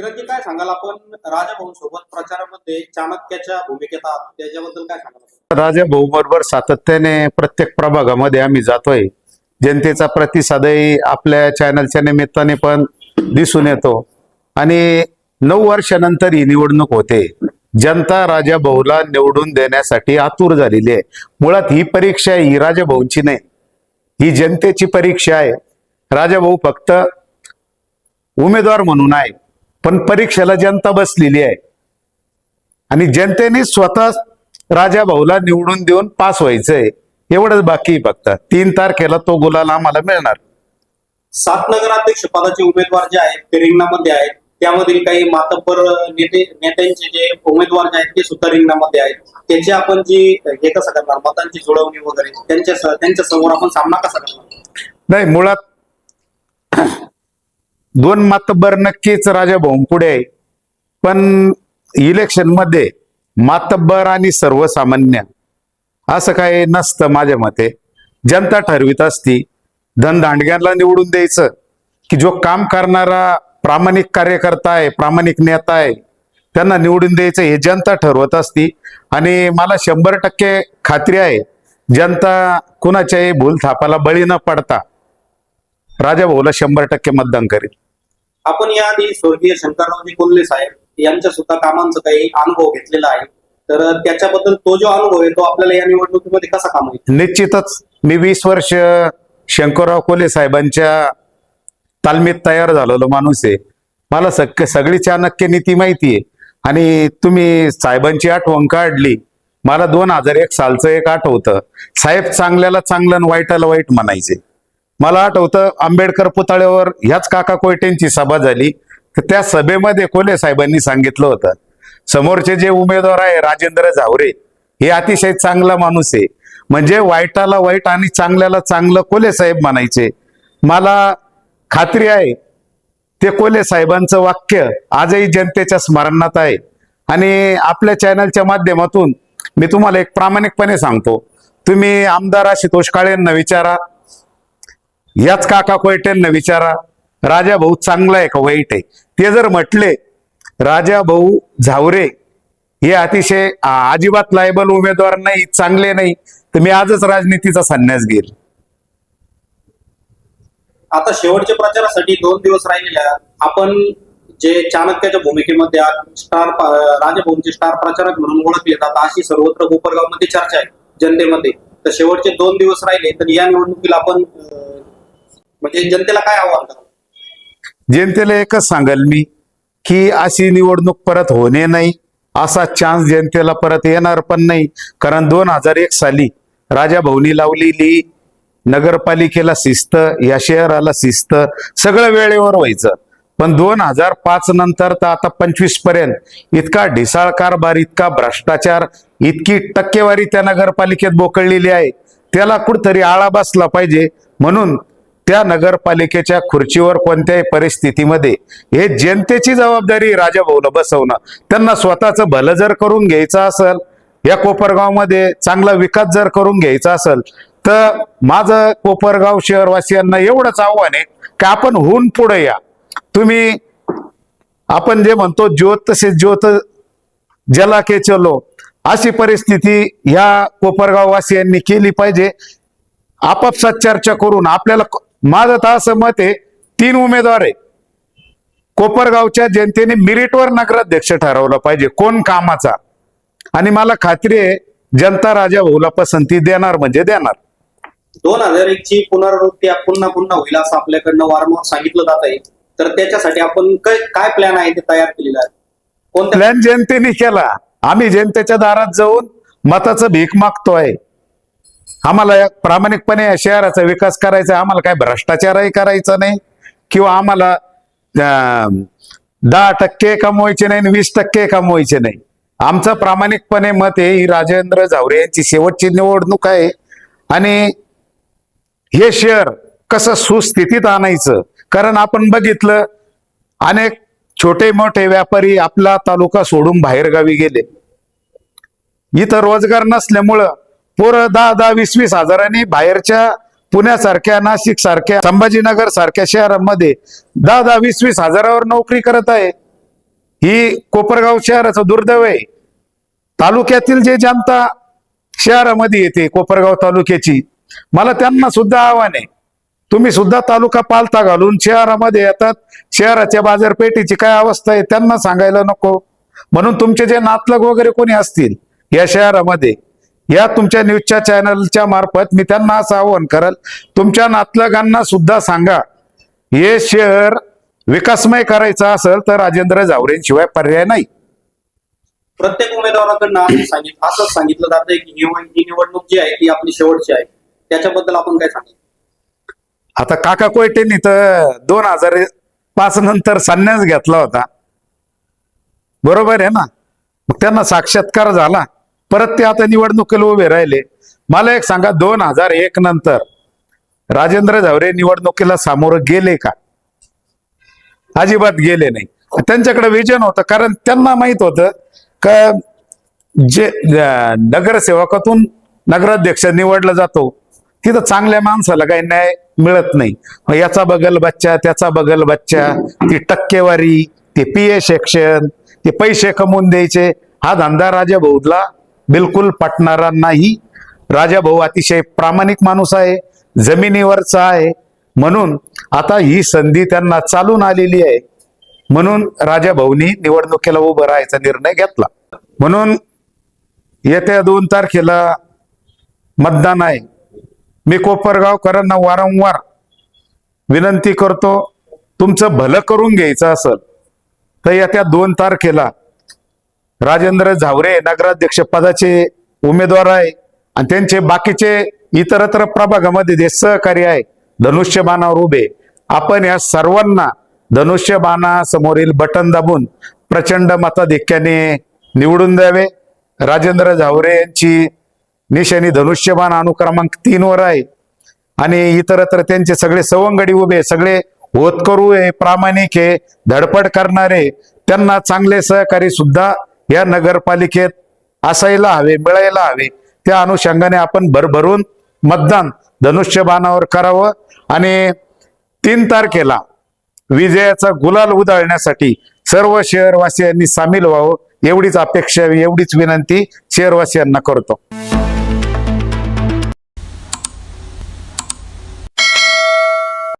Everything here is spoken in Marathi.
किरणजी काय सांगाल आपण राजाभाऊ सोबत प्रचारामध्ये चाणक्याच्या भूमिकेत आहात त्याच्याबद्दल काय सांगाल राजाभाऊ बरोबर सातत्याने प्रत्येक प्रभागामध्ये आम्ही जातोय. जनतेचा प्रतिसादही आपल्या चॅनलच्या निमित्ताने पण दिसून येतो. आणि नऊ वर्षानंतर ही निवडणूक होते. जनता राजाभाऊला निवडून देण्यासाठी आतुर झालेली आहे. मुळात ही परीक्षा ही राजा भाऊंची नाही. ही जनतेची परीक्षा आहे. राजाभाऊ फक्त उमेदवार म्हणून आहे. पण परीक्षेला जनता बसलेली आहे. आणि जनतेने स्वतः राजा भाऊला निवडून देऊन पास व्हायचंय. एवढंच बाकी फक्त. तीन तारखेला तो गुलाल आम्हाला मिळणार. सात नगराध्यक्ष पदाचे उमेदवार जे आहेत ते रिंगणामध्ये आहेत. त्यामधील काही मातब्बर नेते नेत्यांचे जे उमेदवार जे आहेत ते सुद्धा रिंगणामध्ये आहेत. त्याची आपण जी हे कसं करणार? मतांची जुळवणी वगैरे त्यांच्या त्यांच्यासमोर आपण सामना कसा करणार? नाही मुळात दोन मातब्बर नक्कीच राजा भाऊ पुढे आहे. पण इलेक्शनमध्ये मातब्बर आणि सर्वसामान्य असं काही नसतं माझ्या मते. जनता ठरवित असती. धनदांडग्यांना निवडून द्यायचं. की जो काम करणारा प्रामाणिक कार्यकर्ता आहे प्रामाणिक नेता आहे त्यांना निवडून द्यायचं हे जनता ठरवत असती. आणि मला शंभर टक्के खात्री आहे जनता कुणाच्याही भूल थापाला बळी न पडता राजा भाऊला शंभर टक्के मतदान करेल. आपण याआधी स्वर्गीय शंकररावजी कोल्हे साहेब यांच्या सुद्धा कामांचा काही अनुभव घेतलेला आहे. तर त्याच्याबद्दल तो जो अनुभव आहे तो आपल्याला या निवडणुकीमध्ये कसा काम होईल निश्चितच मी वीस वर्ष शंकरराव कोले साहेबांच्या तालमीत तयार झालेलो माणूस आहे. मला सग सगळी चाणक्य नीती माहिती आहे. आणि तुम्ही साहेबांची आठवण काढली. मला दोन हजार एक सालचं एक आठवतं. साहेब चांगल्याला चांगलं आणि वाईटाला वाईट म्हणायचे. मला आठवतं आंबेडकर पुतळ्यावर ह्याच काका कोयटेंची सभा झाली. तर त्या सभेमध्ये कोले साहेबांनी सांगितलं होतं समोरचे जे उमेदवार आहे राजेंद्र झावरे हे अतिशय चांगला माणूस आहे. म्हणजे वाईटाला वाईट आणि चांगल्याला चांगलं कोले साहेब म्हणायचे. मला खात्री आहे ते कोले साहेबांचं वाक्य आजही जनतेच्या स्मरणात आहे. आणि आपल्या चॅनलच्या माध्यमातून मी तुम्हाला एक प्रामाणिकपणे सांगतो. तुम्ही आमदार आशुतोष काळेंना विचारा याच काका कोयटेंना विचारा. राजा भाऊ चांगला आहे का वाईट आहे? ते जर म्हटले राजा भाऊ झावरे हे अतिशय अजिबात लायबल उमेदवार नाही चांगले नाही तर मी आजच राजनीतीचा संन्यास घेईल. आता शेवटच्या प्रचारासाठी दोन दिवस राहिलेल्या आपण जे चाणक्याच्या भूमिकेमध्ये स्टार राजभवनचे स्टार प्रचारक म्हणून ओळखले जातात अशी सर्वत्र कोपरगावमध्ये चर्चा आहे जनतेमध्ये. तर शेवटचे दोन दिवस राहिले तर या निवडणुकीला आपण म्हणजे जनतेला काय आव्हान जनतेला एकच सांगेल मी की अशी निवडणूक परत होणे नाही. असा चान्स जनतेला परत येणार पण नाही. कारण दोन हजार एक साली राजा भवनी लावलेली नगरपालिकेला शिस्त या शहराला शिस्त सगळं वेळेवर व्हायचं. पण दोन हजार पाच नंतर तर आता पंचवीसपर्यंत इतका ढिसाळ कारभार इतका भ्रष्टाचार इतकी टक्केवारी त्या नगरपालिकेत बोकळलेली आहे. त्याला कुठतरी आळा बसला पाहिजे. म्हणून त्या नगरपालिकेच्या खुर्चीवर कोणत्याही परिस्थितीमध्ये हे जनतेची जबाबदारी राजाभाऊला बसवणं. त्यांना स्वतःचं भलं जर करून घ्यायचं असेल या कोपरगावमध्ये चांगला विकास जर करून घ्यायचा असेल तर माझं कोपरगाव शहरवासियांना एवढंच आव्हान आहे की आपण होऊन पुढे या. तुम्ही आपण जे म्हणतो ज्योत तसेच ज्योत जला के चलो अशी परिस्थिती ह्या कोपरगाव वासियांनी केली पाहिजे. आपापसात चर्चा करून आपल्याला माझं तर असं मत आहे तीन उमेदवार आहे. कोपरगावच्या जनतेने मेरिटवर नगराध्यक्ष ठरवलं पाहिजे कोण कामाचा? आणि मला खात्री आहे जनता राजा भाऊला पसंती देणार म्हणजे देणार. दोन हजार एक ची पुनरावृत्ती पुन्हा पुन्हा होईल असं आपल्याकडनं वारंवार सांगितलं जात आहे. तर त्याच्यासाठी आपण काय काय प्लॅन आहे ते तयार केलेला आहे? कोणत्या प्लॅन जनतेने केला. आम्ही जनतेच्या दारात जाऊन मताचं भीक मागतोय. आम्हाला प्रामाणिकपणे या शहराचा विकास करायचा आम्हाला काय भ्रष्टाचारही करायचा नाही. किंवा आम्हाला दहा टक्के कमवायचे नाही आणि वीस टक्के कमवायचे नाही. आमचं प्रामाणिकपणे मत आहे ही राजेंद्र झावरे यांची शेवटची निवडणूक आहे. आणि हे शहर कसं सुस्थितीत आणायचं? कारण आपण बघितलं अनेक छोटे मोठे व्यापारी आपला तालुका सोडून बाहेरगावी गेले. इथं रोजगार नसल्यामुळं पोरं दहा दहा वीस वीस हजारांनी बाहेरच्या पुण्यासारख्या नाशिक सारख्या संभाजीनगर सारख्या शहरांमध्ये दहा दहा वीस वीस हजारावर नोकरी करत आहे. ही कोपरगाव शहराचं दुर्दैव आहे. तालुक्यातील जे जनता शहरामध्ये येते कोपरगाव तालुक्याची मला त्यांना सुद्धा आव्हान आहे. तुम्ही सुद्धा तालुका पालथा घालून शहरामध्ये येतात. शहराच्या बाजारपेठेची काय अवस्था आहे त्यांना सांगायला नको. म्हणून तुमचे जे नातलग वगैरे कोणी असतील या शहरामध्ये या तुमच्या न्यूजच्या चॅनलच्या मार्फत मी त्यांना असं आवाहन करल तुमच्या नातलगांना सुद्धा सांगा हे शहर विकासमय करायचं असेल तर राजेंद्र जावरेंशिवाय पर्याय नाही. प्रत्येक उमेदवाराकडनं असं असंच सांगितलं जातंय की ही ही निवडणूक जी आहे ती आपली शेवटची आहे. त्याच्याबद्दल आपण काय सांगू? आता काका कोयटेंनी तर दोन हजार पाच नंतर संन्यास घेतला होता. बरोबर आहे ना? मग त्यांना साक्षात्कार झाला. परत ते आता निवडणुकीला उभे राहिले. मला एक सांगा दोन हजार एक नंतर राजेंद्र झावरे निवडणुकीला सामोरं गेले का? अजिबात गेले नाही. त्यांच्याकडे विजन होतं कारण त्यांना माहीत होतं का जे नगरसेवकातून नगराध्यक्ष निवडला जातो तिथं चांगल्या माणसाला काही न्याय मिळत नाही. याचा बगल बच्चा त्याचा बगल बच्चा ती टक्केवारी ते पी ए सेक्शन ते पैसे कमवून द्यायचे. हा धंदा राजा भाऊला बिलकुल पटणारा नाही. राजा भाऊ अतिशय प्रामाणिक माणूस आहे जमिनीवरचा आहे. म्हणून आता ही संधी त्यांना चालून आलेली आहे. म्हणून राजा भाऊनी निवडणुकीला उभं राहायचा निर्णय घेतला. म्हणून येत्या दोन तारखेला मतदान आहे. मी कोपरगावकरांना वारंवार विनंती करतो तुमचं भलं करून घ्यायचं असेल तर येत्या दोन तारखेला राजेंद्र झावरे नगराध्यक्ष पदाचे उमेदवार आहे आणि त्यांचे बाकीचे इतरत्र प्रभागामध्ये जे सहकारी आहे धनुष्यबाणावर उभे. आपण या सर्वांना धनुष्यबाणासमोरील बटन दाबून प्रचंड मताधिक्याने निवडून द्यावे. राजेंद्र झावरे यांची निशाणी धनुष्यबाण अनुक्रमांक तीन वर आहे. आणि इतरत्र त्यांचे सगळे सवंगडी उभे सगळे होतकरू आहे प्रामाणिक आहे धडपड करणारे. त्यांना चांगले सहकारी सुद्धा या नगरपालिकेत असायला हवे मिळायला हवे त्या अनुषंगाने आपण भरभरून मतदान धनुष्यबाणावर करावं. आणि तीन तारखेला विजयाचा गुलाल उधळण्यासाठी सर्व शहरवासियांनी सामील व्हावं एवढीच अपेक्षा एवढीच विनंती शहरवासियांना करतो.